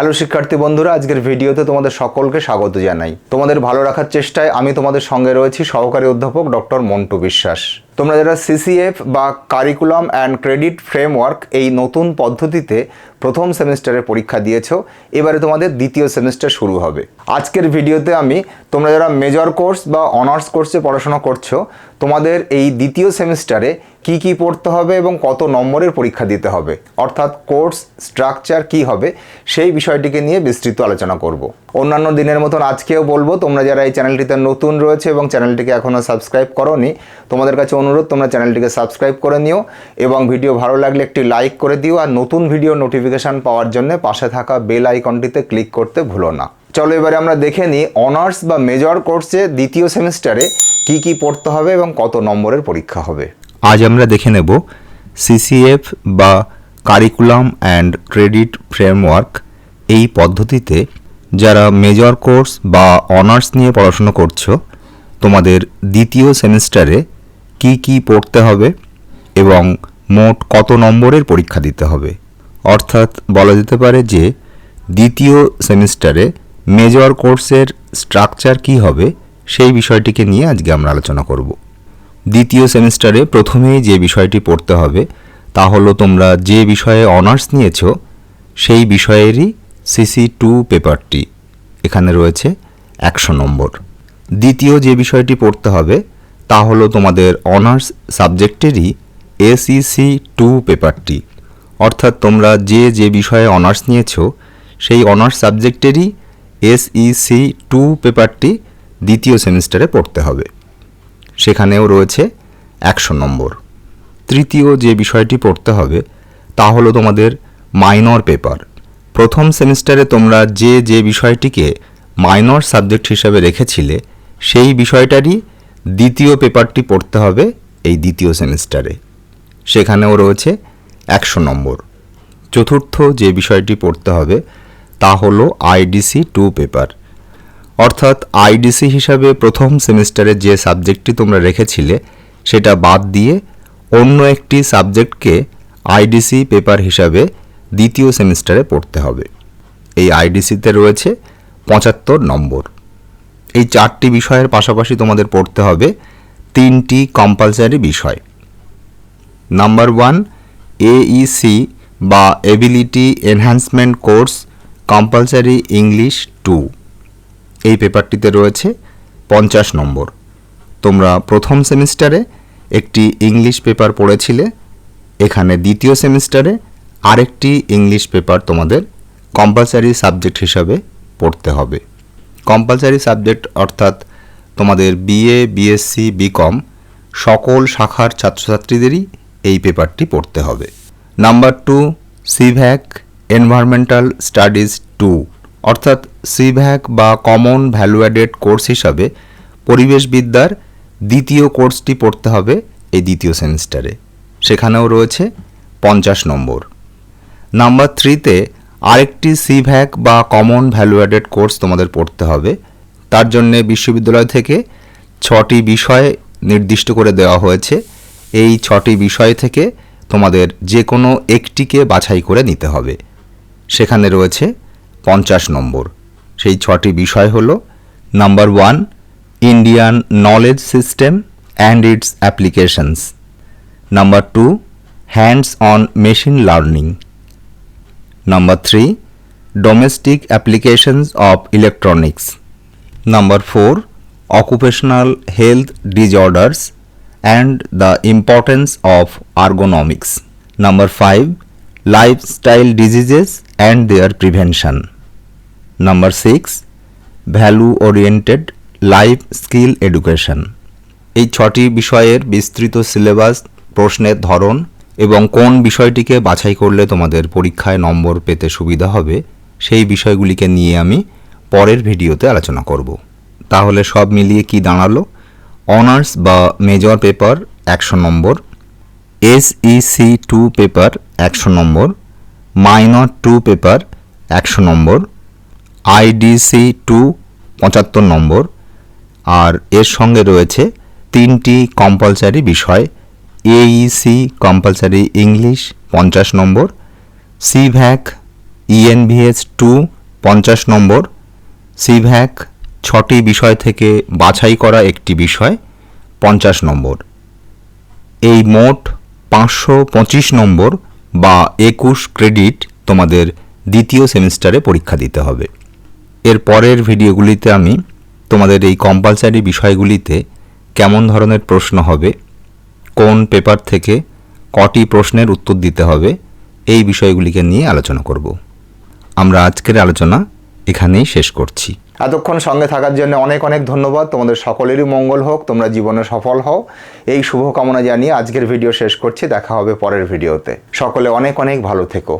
Hello শিক্ষার্থী বন্ধুরা, আজকের ভিডিওতে তোমাদের সকলকে স্বাগত জানাই। তোমাদের ভালো রাখার চেষ্টায় আমি তোমাদের সঙ্গে রয়েছি সহকারী অধ্যাপক ডক্টর মন্টু বিশ্বাস। তোমরা যারা সিসিএফ বা কারিকুলাম অ্যান্ড ক্রেডিট ফ্রেমওয়ার্ক এই নতুন পদ্ধতিতে প্রথম সেমিস্টারের পরীক্ষা দিয়েছ, এবারে তোমাদের দ্বিতীয় সেমিস্টার শুরু হবে। আজকের ভিডিওতে আমি, তোমরা যারা মেজর কোর্স বা অনার্স কোর্সে পড়াশোনা করছ, তোমাদের এই দ্বিতীয় সেমিস্টারে কি কি পড়তে হবে এবং কত নম্বরের পরীক্ষা দিতে হবে, অর্থাৎ কোর্স স্ট্রাকচার কি হবে, সেই বিষয়টিকে নিয়ে বিস্তৃত আলোচনা করব। অন্যান্য দিনের মতন আজকেও বলব, তোমরা যারা এই চ্যানেলটিতে নতুন রয়েছে এবং চ্যানেলটিকে এখনও সাবস্ক্রাইব করোনি, তোমাদের কাছে অনুরোধ, তোমরা চ্যানেলটিকে সাবস্ক্রাইব করে নিও এবং ভিডিও ভালো লাগলে একটি লাইক করে দিও আর নতুন ভিডিও নোটিফিকেশান পাওয়ার জন্য পাশে থাকা বেল আইকনটিতে ক্লিক করতে ভুলো না। চলো এবারে আমরা দেখে নিই অনার্স বা মেজর কোর্সে দ্বিতীয় সেমিস্টারে কি কি পড়তে হবে এবং কত নম্বরের পরীক্ষা হবে। আজ আমরা দেখে নেব সিসিএফ বা কারিকুলাম অ্যান্ড ক্রেডিট ফ্রেমওয়ার্ক এই পদ্ধতিতে যারা মেজর কোর্স বা অনার্স নিয়ে পড়াশুনো করছ, তোমাদের দ্বিতীয় সেমিস্টারে কি কি পড়তে হবে এবং মোট কত নম্বরের পরীক্ষা দিতে হবে? অর্থাৎ বলা যেতে পারে যে দ্বিতীয় সেমিস্টারে মেজর কোর্সের স্ট্রাকচার কি হবে সেই বিষয়টিকে নিয়ে আজকে আমরা আলোচনা করব। দ্বিতীয় সেমিস্টারে প্রথমেই যে বিষয়টি পড়তে হবে তা হলো তোমরা যে বিষয়ে অনার্স নিয়েছো সেই বিষয়েরই সিসি টু পেপারটি এখানে রয়েছে একশো নম্বর। দ্বিতীয় যে বিষয়টি পড়তে হবে, তা হলো তোমাদের অনার্স সাবজেক্টেরই এসইসি টু পেপারটি অর্থাৎ তোমরা যে যে বিষয়ে অনার্স নিয়েছো, সেই অনার্স সাবজেক্টেরই এসইসি টু পেপারটি দ্বিতীয় সেমিস্টারে পড়তে হবে। সেখানেও রয়েছে একশো নম্বর। তৃতীয় যে বিষয়টি পড়তে হবে, তা হলো তোমাদের মাইনর পেপার প্রথম সেমিস্টারে তোমরা যে যে বিষয়টিকে মাইনর সাবজেক্ট হিসাবে রেখেছিলে, সেই বিষয়টারই দ্বিতীয় পেপারটি পড়তে হবে এই দ্বিতীয় সেমিস্টারে। সেখানেও রয়েছে একশো নম্বর। চতুর্থ যে বিষয়টি পড়তে হবে, তা হলো আইডিসি টু পেপার অর্থাৎ আইডিসি হিসাবে প্রথম সেমিস্টারে যে সাবজেক্টটি তোমরা রেখেছিলে, সেটা বাদ দিয়ে অন্য একটি সাবজেক্টকে আইডিসি পেপার হিসাবে দ্বিতীয় সেমিস্টারে পড়তে হবে। এই আইডিসিতে রয়েছে পঁচাত্তর নম্বর। এই চারটি বিষয়ের পাশাপাশি তোমাদের পড়তে হবে তিনটি কম্পালসারি বিষয়। নাম্বার ওয়ান এইসি বা ability enhancement course compulsory English two এই পেপারটিতে রয়েছে পঞ্চাশ নম্বর। তোমরা প্রথম সেমিস্টারে একটি ইংলিশ পেপার পড়েছিলে। এখানে দ্বিতীয় সেমিস্টারে আরেকটি ইংলিশ পেপার তোমাদের কম্পালসারি সাবজেক্ট হিসাবে পড়তে হবে। কম্পালসারি সাবজেক্ট অর্থাৎ তোমাদের বিএ বিএসসি বিকম সকল শাখার ছাত্রছাত্রীদেরই এই পেপারটি পড়তে হবে। Number two CVAC environmental studies two অর্থাৎ সিভ্যাক বা কমন ভ্যালু অ্যাডেড কোর্স হিসাবে পরিবেশবিদ্যার দ্বিতীয় কোর্সটি পড়তে হবে এই দ্বিতীয় সেমিস্টারে সেখানেও রয়েছে পঞ্চাশ নম্বর। নাম্বার থ্রিতে আরেকটি সিভ্যাক বা কমন ভ্যালু অ্যাডেড কোর্স তোমাদের পড়তে হবে। তার জন্যে বিশ্ববিদ্যালয় থেকে ছটি বিষয় নির্দিষ্ট করে দেওয়া হয়েছে। এই ছটি বিষয় থেকে তোমাদের যে কোনো একটিকে বাছাই করে নিতে হবে। সেখানে রয়েছে পঞ্চাশ নম্বর। সেই ছটি বিষয় হলো number one Indian knowledge system and its applications number two hands on machine learning number three domestic applications of electronics number four occupational health disorders and the importance of ergonomics. Number 5 lifestyle diseases and their prevention. Number 6 value oriented life skill education. এই ছটি বিষয়ের বিস্তৃত syllabus প্রশ্নের ধরন এবং কোন বিষয়টিকে বাছাই করলে তোমাদের পরীক্ষায় নম্বর পেতে সুবিধা হবে, সেই বিষয়গুলিকে নিয়ে আমি পরের ভিডিওতে আলোচনা করব। তাহলে সব মিলিয়ে কি দাঁড়াল? অনার্স বা মেজর পেপার একশো নম্বর, এসইসি টু পেপার একশো নম্বর, মাইনর টু পেপার একশো নম্বর, আইডিসি টু পঁচাত্তর নম্বর, আর এর সঙ্গে রয়েছে তিনটি কম্পালসারি বিষয় এইসি কম্পালসারি ইংলিশ পঞ্চাশ নম্বর সিভ্যাক ইএনভিএস টু পঞ্চাশ নম্বর সিভ্যাক ছটি বিষয় থেকে বাছাই করা একটি বিষয়, পঞ্চাশ নম্বর। এই মোট পাঁচশো পঁচিশ নম্বর বা একুশ ক্রেডিট তোমাদের দ্বিতীয় সেমিস্টারে পরীক্ষা দিতে হবে। এর পরের ভিডিওগুলিতে আমি তোমাদের এই কম্পালসারি বিষয়গুলিতে কেমন ধরনের প্রশ্ন হবে কোন পেপার থেকে কটি প্রশ্নের উত্তর দিতে হবে, এই বিষয়গুলিকে নিয়ে আলোচনা করব। আমরা আজকের আলোচনা এখানেই শেষ করছি। এতক্ষণ সঙ্গে থাকার জন্য অনেক অনেক ধন্যবাদ। তোমাদের সকলেরই মঙ্গল হোক, তোমরা জীবনে সফল হও। এই শুভকামনা জানিয়ে আজকের ভিডিও শেষ করছি। দেখা হবে পরের ভিডিওতে। সকলে অনেক অনেক ভালো থেকো।